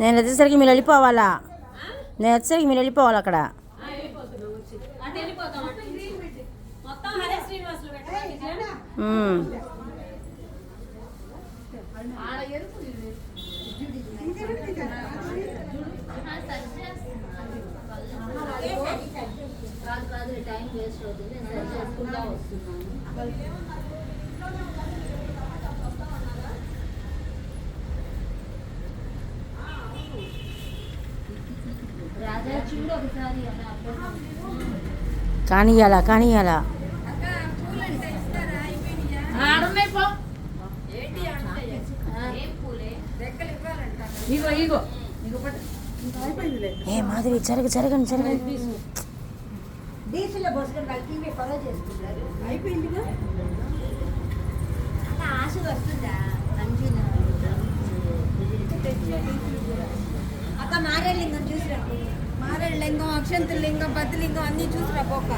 నేను వచ్చేసరికి మీరు వెళ్ళిపోవాలా? నేను వచ్చేసరికి మీరు వెళ్ళిపోవాలి అక్కడ. టైం వేస్ట్ అవుతుంది ఒకసారి అలా కానియాలా కానియాలా ఆడున్నాయి పో ఏం పూలే? ఇగో ఇగో. ఇగో పట్టు. ఏ మాధవి జరగ జరగండి జరగండి డీసీలో పోసుకొని వాళ్ళు టీవీ మారేడు లింగం అక్షంత లింగం బద్ద లింగం అన్నీ చూసిరా పోక.